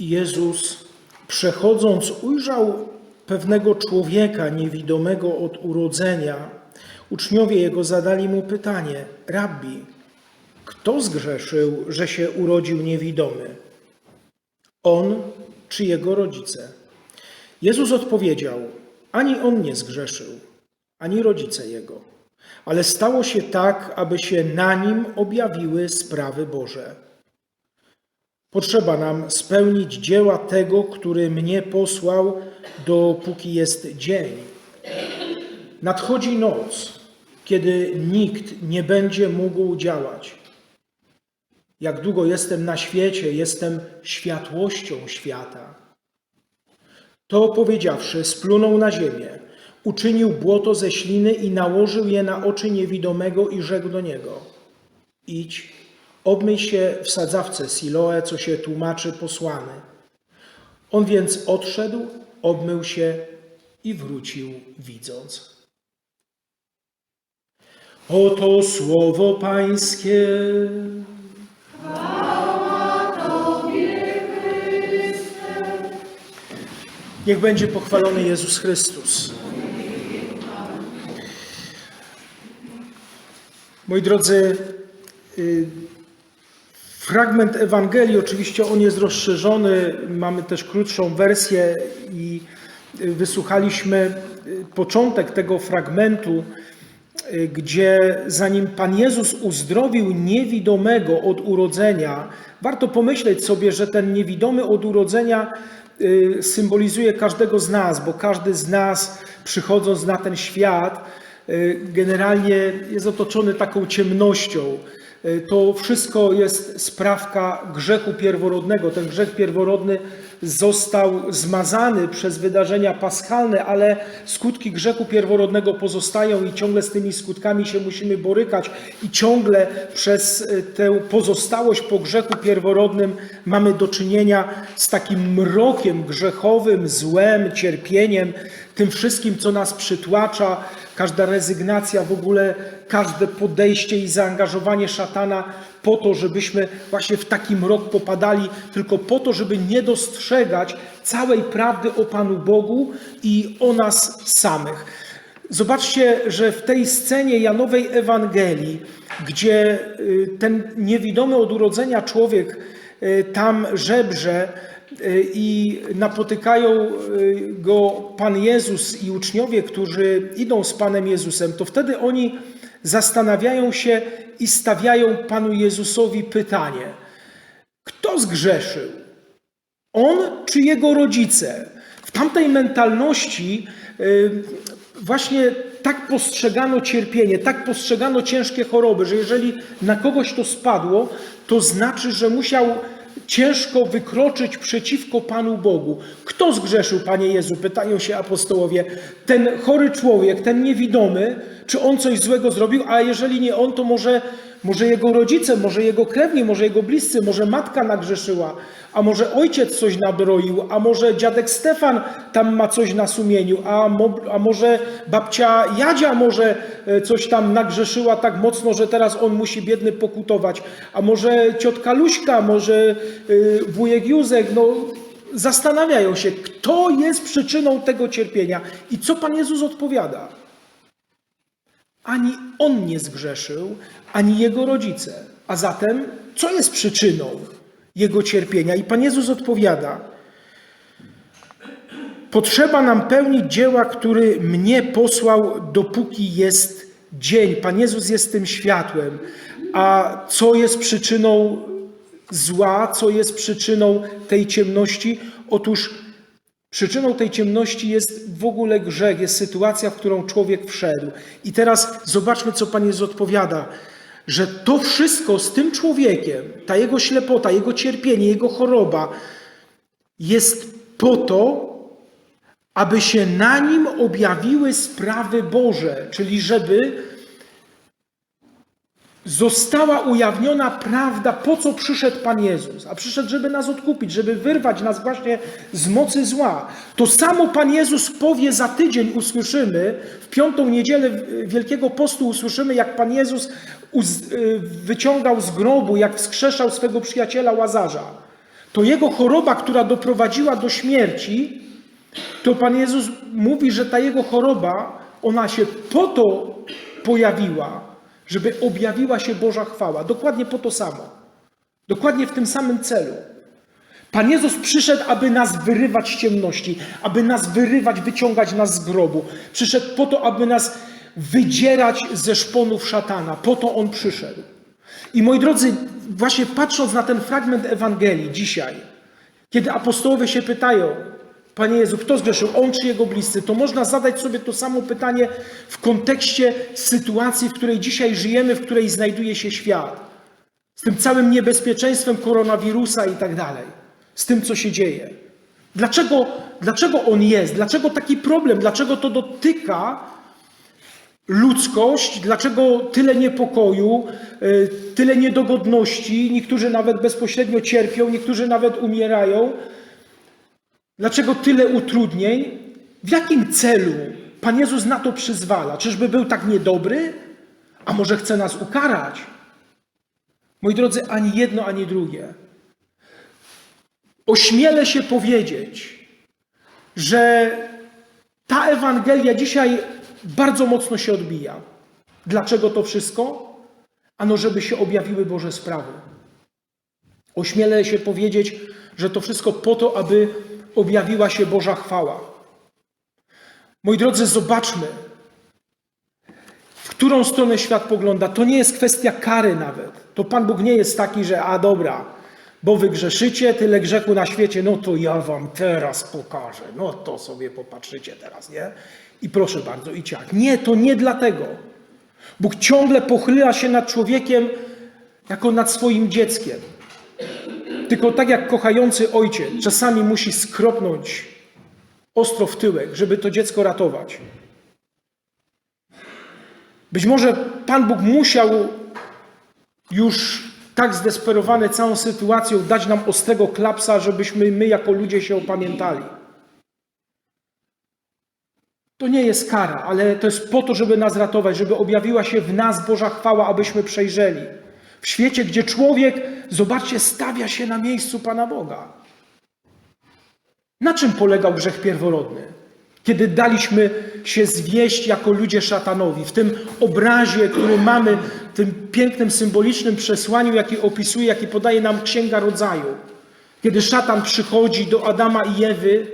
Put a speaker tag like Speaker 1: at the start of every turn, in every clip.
Speaker 1: Jezus, przechodząc, ujrzał pewnego człowieka niewidomego od urodzenia. Uczniowie jego zadali mu pytanie: Rabbi, kto zgrzeszył, że się urodził niewidomy? On czy jego rodzice? Jezus odpowiedział: Ani on nie zgrzeszył, ani rodzice jego, ale stało się tak, aby się na nim objawiły sprawy Boże. Potrzeba nam spełnić dzieła tego, który mnie posłał, dopóki jest dzień. Nadchodzi noc, kiedy nikt nie będzie mógł działać. Jak długo jestem na świecie, jestem światłością świata. To powiedziawszy, splunął na ziemię, uczynił błoto ze śliny i nałożył je na oczy niewidomego i rzekł do niego: Idź, obmyj się w sadzawce Siloe, co się tłumaczy posłany. On więc odszedł, obmył się i wrócił widząc. Oto słowo Pańskie. Niech będzie pochwalony Jezus Chrystus. Moi drodzy, y, fragment Ewangelii, oczywiście on jest rozszerzony, mamy też krótszą wersję i y, wysłuchaliśmy y, początek tego fragmentu, y, gdzie zanim Pan Jezus uzdrowił niewidomego od urodzenia, warto pomyśleć sobie, że ten niewidomy od urodzenia symbolizuje każdego z nas, bo każdy z nas przychodząc na ten świat, generalnie jest otoczony taką ciemnością. Y, To wszystko jest sprawka grzechu pierworodnego. Ten grzech pierworodny został zmazany przez wydarzenia paschalne, ale skutki grzechu pierworodnego pozostają i ciągle z tymi skutkami się musimy borykać i ciągle przez y, tę pozostałość po grzechu pierworodnym mamy do czynienia z takim mrokiem grzechowym, złem, cierpieniem, tym wszystkim, co nas przytłacza, każda rezygnacja, w ogóle każde podejście i zaangażowanie szatana po to, żebyśmy właśnie w taki mrok popadali, tylko po to, żeby nie dostrzegać całej prawdy o Panu Bogu i o nas samych. Zobaczcie, że w tej scenie Janowej Ewangelii, gdzie y, ten niewidomy od urodzenia człowiek y, tam żebrze, i napotykają y, go Pan Jezus i uczniowie, którzy idą z Panem Jezusem, to wtedy oni zastanawiają się i stawiają Panu Jezusowi pytanie: Kto zgrzeszył? On czy jego rodzice? W tamtej mentalności y, właśnie tak postrzegano cierpienie, tak postrzegano ciężkie choroby, że jeżeli na kogoś to spadło, to znaczy, że musiał ciężko wykroczyć przeciwko Panu Bogu. Kto zgrzeszył, Panie Jezu? Pytają się apostołowie. Ten chory człowiek, ten niewidomy, czy on coś złego zrobił? A jeżeli nie on, to może, może jego rodzice, może jego krewni, może jego bliscy, może matka nagrzeszyła, a może ojciec coś nabroił, a może dziadek Stefan tam ma coś na sumieniu, a, mo, a może babcia Jadzia może e, coś tam nagrzeszyła tak mocno, że teraz on musi biedny pokutować, a może ciotka Luśka, może y, wujek Józek, no zastanawiają się, kto jest przyczyną tego cierpienia i co Pan Jezus odpowiada. Ani on nie zgrzeszył, ani jego rodzice. A zatem, co jest przyczyną jego cierpienia? I Pan Jezus odpowiada: Potrzeba nam pełnić dzieła, który mnie posłał, dopóki jest dzień. Pan Jezus jest tym światłem. A co jest przyczyną zła, co jest przyczyną tej ciemności? Otóż Przyczyną tej ciemności jest w ogóle grzech, jest sytuacja, w którą człowiek wszedł. I teraz zobaczmy, co Pan Jezus odpowiada, że to wszystko z tym człowiekiem, ta jego ślepota, jego cierpienie, jego choroba jest po to, aby się na nim objawiły sprawy Boże, czyli żeby została ujawniona prawda, po co przyszedł Pan Jezus. A przyszedł, żeby nas odkupić, żeby wyrwać nas właśnie z mocy zła. To samo Pan Jezus powie za tydzień, usłyszymy, w piątą niedzielę Wielkiego Postu usłyszymy, jak Pan Jezus y, wyciągał z grobu, jak wskrzeszał swego przyjaciela Łazarza. to jego choroba, która doprowadziła do śmierci, to Pan Jezus mówi, że ta jego choroba, ona się po to pojawiła, żeby objawiła się Boża chwała. Dokładnie po to samo. Dokładnie w tym samym celu. Pan Jezus przyszedł, aby nas wyrywać z ciemności, aby nas wyrywać, wyciągać nas z grobu. Przyszedł po to, aby nas wydzierać ze szponów szatana. Po to On przyszedł. I moi drodzy, właśnie patrząc na ten fragment Ewangelii dzisiaj, kiedy apostołowie się pytają, Panie Jezu, kto zgrzeszył, on czy jego bliscy, to można zadać sobie to samo pytanie w kontekście sytuacji, w której dzisiaj żyjemy, w której znajduje się świat. Z tym całym niebezpieczeństwem koronawirusa i tak dalej. Z tym, co się dzieje. Dlaczego, dlaczego on jest? Dlaczego taki problem? Dlaczego to dotyka ludzkość? Dlaczego tyle niepokoju, y, tyle niedogodności? Niektórzy nawet bezpośrednio cierpią, niektórzy nawet umierają. Dlaczego tyle utrudnień? W jakim celu Pan Jezus na to przyzwala? Czyżby był tak niedobry? A może chce nas ukarać? Moi drodzy, ani jedno, ani drugie. Ośmielę się powiedzieć, że ta Ewangelia dzisiaj bardzo mocno się odbija. Dlaczego to wszystko? Ano, żeby się objawiły Boże sprawy. Ośmielę się powiedzieć, że to wszystko po to, aby objawiła się Boża chwała. Moi drodzy, zobaczmy, w którą stronę świat pogląda. To nie jest kwestia kary nawet. To Pan Bóg nie jest taki, że a dobra, bo wy grzeszycie, tyle grzechu na świecie, no to ja wam teraz pokażę. No to sobie popatrzycie teraz, nie? I proszę bardzo, i ciak. Nie, to nie dlatego. Bóg ciągle pochyla się nad człowiekiem jako nad swoim dzieckiem. Tylko tak jak kochający ojciec czasami musi skropnąć ostro w tyłek, żeby to dziecko ratować. Być może Pan Bóg musiał już tak zdesperowany całą sytuacją dać nam ostrego klapsa, żebyśmy my jako ludzie się opamiętali. To nie jest kara, ale to jest po to, żeby nas ratować, żeby objawiła się w nas Boża chwała, abyśmy przejrzeli. W świecie, gdzie człowiek, zobaczcie, stawia się na miejscu Pana Boga. Na czym polegał grzech pierworodny? Kiedy daliśmy się zwieść jako ludzie szatanowi, w tym obrazie, który mamy, w tym pięknym, symbolicznym przesłaniu, jaki opisuje, jaki podaje nam Księga Rodzaju. Kiedy szatan przychodzi do Adama i Ewy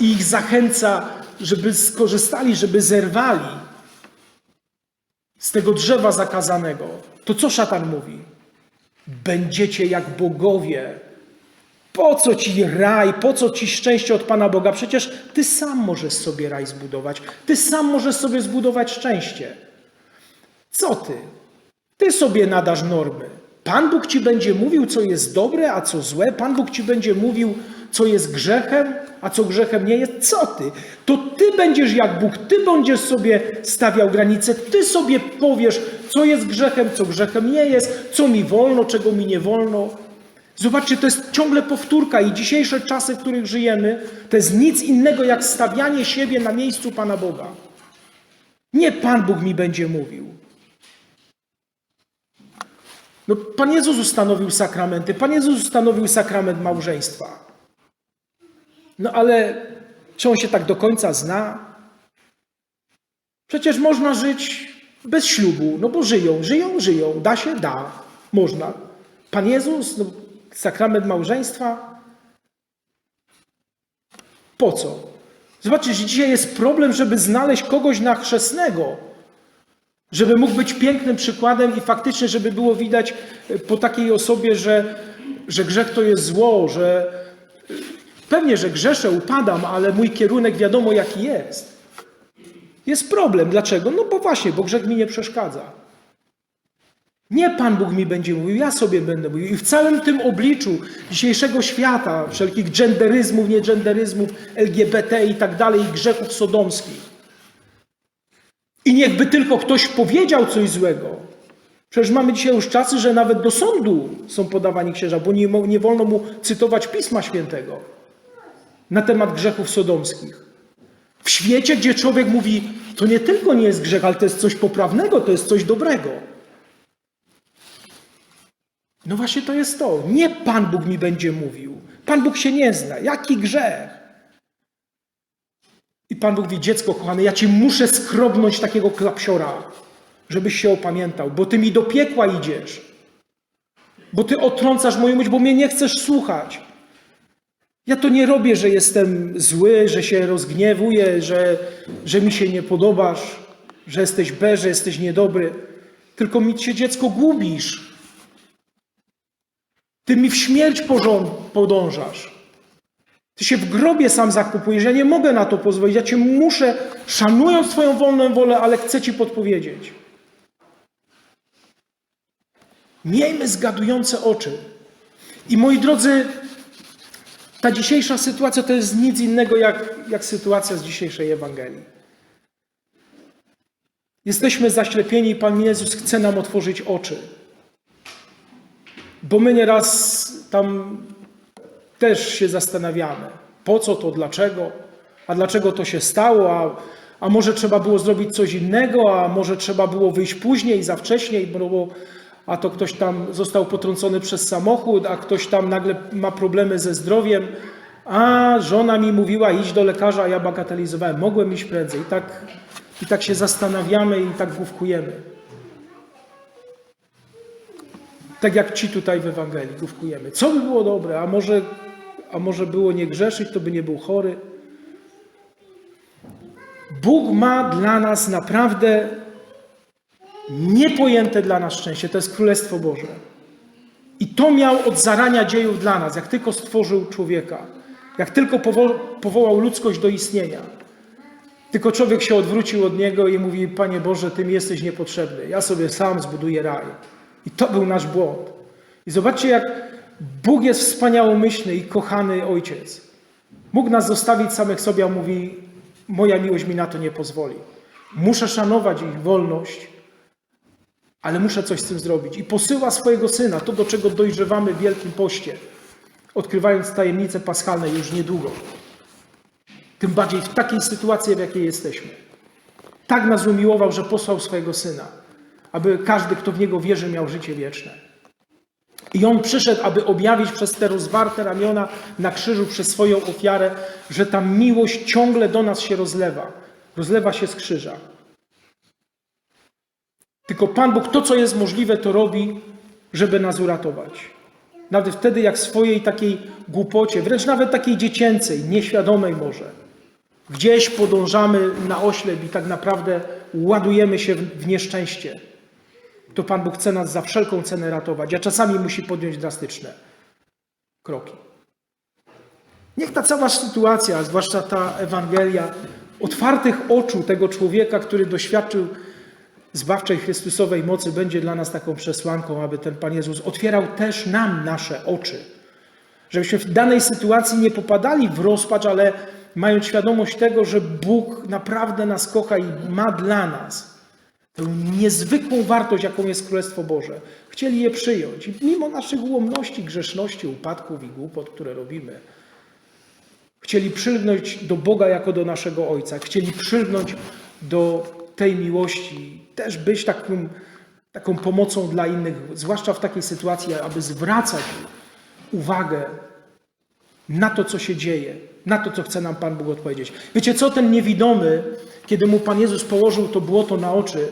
Speaker 1: i ich zachęca, żeby skorzystali, żeby zerwali z tego drzewa zakazanego, to co szatan mówi? Będziecie jak bogowie. Po co ci raj, po co ci szczęście od Pana Boga? Przecież ty sam możesz sobie raj zbudować. Ty sam możesz sobie zbudować szczęście. Co ty? Ty sobie nadasz normy. Pan Bóg ci będzie mówił, co jest dobre, a co złe. Pan Bóg ci będzie mówił, co jest grzechem, a co grzechem nie jest. Co ty? To ty będziesz jak Bóg. Ty będziesz sobie stawiał granice. Ty sobie powiesz, co jest grzechem, co grzechem nie jest, co mi wolno, czego mi nie wolno. Zobaczcie, to jest ciągle powtórka i dzisiejsze czasy, w których żyjemy, to jest nic innego jak stawianie siebie na miejscu Pana Boga. Nie Pan Bóg mi będzie mówił. No, Pan Jezus ustanowił sakramenty, Pan Jezus ustanowił sakrament małżeństwa. No ale czy on się tak do końca zna? Przecież można żyć bez ślubu, no bo żyją, żyją, żyją. Da się? Da. Można. Pan Jezus, no, sakrament małżeństwa? Po co? Zobaczcie, dzisiaj jest problem, żeby znaleźć kogoś na chrzestnego, żeby mógł być pięknym przykładem i faktycznie, żeby było widać po takiej osobie, że, że grzech to jest zło, że pewnie, że grzeszę, upadam, ale mój kierunek wiadomo jaki jest. Jest problem. Dlaczego? No bo właśnie, bo grzech mi nie przeszkadza. Nie Pan Bóg mi będzie mówił, ja sobie będę mówił. I w całym tym obliczu dzisiejszego świata, wszelkich genderyzmów, niegenderyzmów, LGBT i tak dalej, grzechów sodomskich. I niechby tylko ktoś powiedział coś złego. Przecież mamy dzisiaj już czasy, że nawet do sądu są podawani księża, bo nie, nie wolno mu cytować Pisma Świętego na temat grzechów sodomskich. W świecie, gdzie człowiek mówi, to nie tylko nie jest grzech, ale to jest coś poprawnego, to jest coś dobrego. No właśnie to jest to. Nie Pan Bóg mi będzie mówił. Pan Bóg się nie zna. Jaki grzech? I Pan Bóg mówi, dziecko kochane, ja ci muszę skrobnąć takiego klapsiora, żebyś się opamiętał, bo ty mi do piekła idziesz. Bo ty otrącasz moją myśl, bo mnie nie chcesz słuchać. Ja to nie robię, że jestem zły, że się rozgniewuję, że, że mi się nie podobasz, że jesteś B, że jesteś niedobry. Tylko mi się dziecko gubisz. Ty mi w śmierć podążasz. Ty się w grobie sam zakupujesz. Ja nie mogę na to pozwolić. Ja cię muszę, szanując Twoją wolną wolę, ale chcę Ci podpowiedzieć. Miejmy zgadujące oczy. I moi drodzy, ta dzisiejsza sytuacja to jest nic innego jak, jak sytuacja z dzisiejszej Ewangelii. Jesteśmy zaślepieni i Pan Jezus chce nam otworzyć oczy. Bo my nieraz tam też się zastanawiamy, po co to, dlaczego, a dlaczego to się stało, a, a może trzeba było zrobić coś innego, a może trzeba było wyjść później, za wcześnie, bo, a to ktoś tam został potrącony przez samochód, a ktoś tam nagle ma problemy ze zdrowiem, a żona mi mówiła idź do lekarza, a ja bagatelizowałem, mogłem iść prędzej. I tak, i tak się zastanawiamy i tak główkujemy. Tak jak ci tutaj w Ewangelii główkujemy. Co by było dobre? A może, a może było nie grzeszyć, to by nie był chory? Bóg ma dla nas naprawdę niepojęte dla nas szczęście. To jest Królestwo Boże. I to miał od zarania dziejów dla nas, jak tylko stworzył człowieka, jak tylko powo- powołał ludzkość do istnienia. Tylko człowiek się odwrócił od niego i mówi: Panie Boże, Ty mi jesteś niepotrzebny. Ja sobie sam zbuduję raj. I to był nasz błąd. I zobaczcie, jak Bóg jest wspaniałomyślny i kochany ojciec. Mógł nas zostawić samych sobie, a mówi: Moja miłość mi na to nie pozwoli. Muszę szanować ich wolność, ale muszę coś z tym zrobić. I posyła swojego syna, to do czego dojrzewamy w Wielkim Poście, odkrywając tajemnice paschalne już niedługo. Tym bardziej w takiej sytuacji, w jakiej jesteśmy. Tak nas umiłował, że posłał swojego syna, aby każdy, kto w niego wierzy, miał życie wieczne. I on przyszedł, aby objawić przez te rozwarte ramiona na krzyżu, przez swoją ofiarę, że ta miłość ciągle do nas się rozlewa. Rozlewa się z krzyża. Tylko Pan Bóg to, co jest możliwe, to robi, żeby nas uratować. Nawet wtedy, jak w swojej takiej głupocie, wręcz nawet takiej dziecięcej, nieświadomej może, gdzieś podążamy na oślep i tak naprawdę ładujemy się w nieszczęście, to Pan Bóg chce nas za wszelką cenę ratować, a czasami musi podjąć drastyczne kroki. Niech ta cała sytuacja, zwłaszcza ta Ewangelia, otwartych oczu tego człowieka, który doświadczył zbawczej Chrystusowej mocy, będzie dla nas taką przesłanką, aby ten Pan Jezus otwierał też nam nasze oczy. Żebyśmy w danej sytuacji nie popadali w rozpacz, ale mając świadomość tego, że Bóg naprawdę nas kocha i ma dla nas tę niezwykłą wartość, jaką jest Królestwo Boże. Chcieli je przyjąć. I mimo naszych ułomności, grzeszności, upadków i głupot, które robimy, Chcieli przylgnąć do Boga jako do naszego Ojca. Chcieli przylgnąć do tej miłości. Też być taką, taką pomocą dla innych, zwłaszcza w takiej sytuacji, aby zwracać uwagę na to, co się dzieje, na to, co chce nam Pan Bóg odpowiedzieć. Wiecie co, ten niewidomy, kiedy mu Pan Jezus położył to błoto na oczy,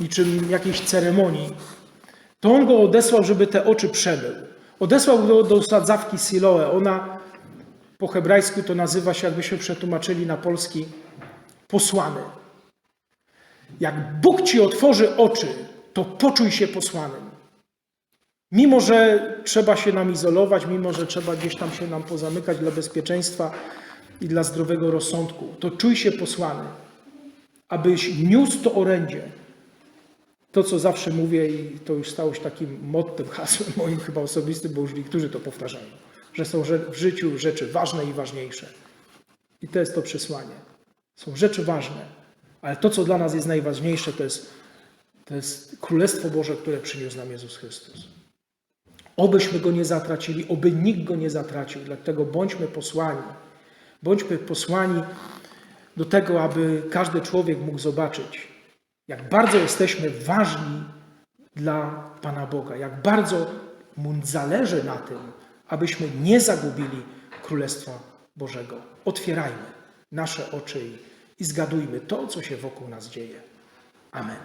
Speaker 1: niczym jakiejś ceremonii, to on go odesłał, żeby te oczy przebył. Odesłał go do sadzawki Siloe. Ona po hebrajsku to nazywa się, jakbyśmy przetłumaczyli na polski, posłany. Jak Bóg ci otworzy oczy, to poczuj się posłanym. Mimo, że trzeba się nam izolować, mimo, że trzeba gdzieś tam się nam pozamykać dla bezpieczeństwa i dla zdrowego rozsądku, to czuj się posłany, abyś niósł to orędzie. To, co zawsze mówię, i to już stało się takim mottem, hasłem moim chyba osobistym, bo już niektórzy to powtarzają, że są w życiu rzeczy ważne i ważniejsze. I to jest to przesłanie. Są rzeczy ważne, ale to, co dla nas jest najważniejsze, to jest, to jest Królestwo Boże, które przyniósł nam Jezus Chrystus. Obyśmy go nie zatracili, oby nikt go nie zatracił. Dlatego bądźmy posłani. Bądźmy posłani do tego, aby każdy człowiek mógł zobaczyć, jak bardzo jesteśmy ważni dla Pana Boga, jak bardzo mu zależy na tym, abyśmy nie zagubili Królestwa Bożego. Otwierajmy nasze oczy i, zgadujmy to, co się wokół nas dzieje. Amen.